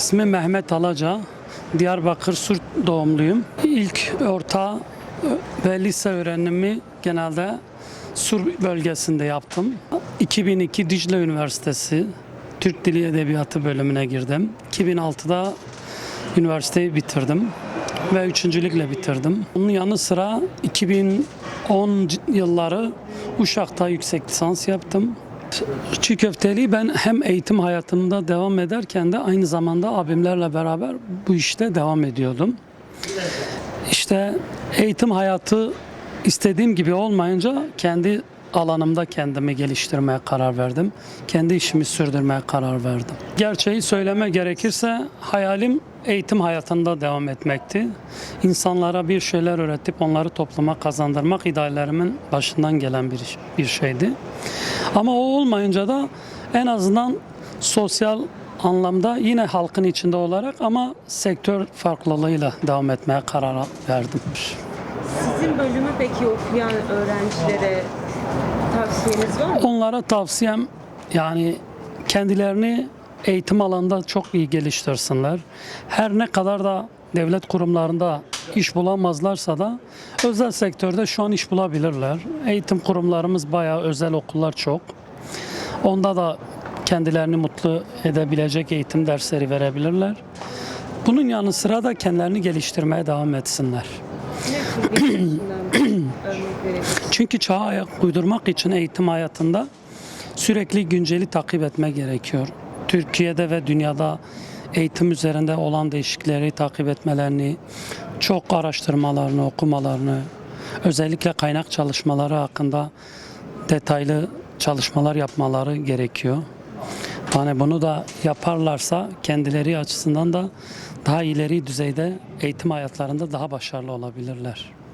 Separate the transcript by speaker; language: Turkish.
Speaker 1: İsmi Mehmet Alaca. Diyarbakır Surt doğumluyum. İlk orta ve lise öğrenimi genelde Sur bölgesinde yaptım. 2002 Dicle Üniversitesi Türk Dili Edebiyatı bölümüne girdim. 2006'da üniversiteyi bitirdim ve üçüncülükle bitirdim. Bunun yanı sıra 2010 yılları Uşak'ta yüksek lisans yaptım. Çiğ köfteliği ben hem eğitim hayatımda devam ederken de aynı zamanda abimlerle beraber bu işte devam ediyordum. İşte eğitim hayatı istediğim gibi olmayınca kendi alanımda kendimi geliştirmeye karar verdim. Kendi işimi sürdürmeye karar verdim. Gerçeği söyleme gerekirse hayalim eğitim hayatında devam etmekti. İnsanlara bir şeyler öğretip onları topluma kazandırmak ideallerimin başından gelen bir, bir şeydi. Ama o olmayınca da en azından sosyal anlamda yine halkın içinde olarak ama sektör farklılığıyla devam etmeye karar verdim.
Speaker 2: Sizin bölümü peki okuyan öğrencilere tavsiyeniz var mı?
Speaker 1: Onlara tavsiyem yani kendilerini eğitim alanında çok iyi geliştirsinler. Her ne kadar da devlet kurumlarında iş bulamazlarsa da özel sektörde şu an iş bulabilirler. Eğitim kurumlarımız bayağı özel okullar çok. Onda da kendilerini mutlu edebilecek eğitim dersleri verebilirler. Bunun yanı sıra da kendilerini geliştirmeye devam etsinler. Çünkü çağa ayak uydurmak için eğitim hayatında sürekli günceli takip etme gerekiyor. Türkiye'de ve dünyada eğitim üzerinde olan değişiklikleri takip etmelerini, çok araştırmalarını, okumalarını, özellikle kaynak çalışmaları hakkında detaylı çalışmalar yapmaları gerekiyor. Yani bunu da yaparlarsa kendileri açısından da daha ileri düzeyde eğitim hayatlarında daha başarılı olabilirler.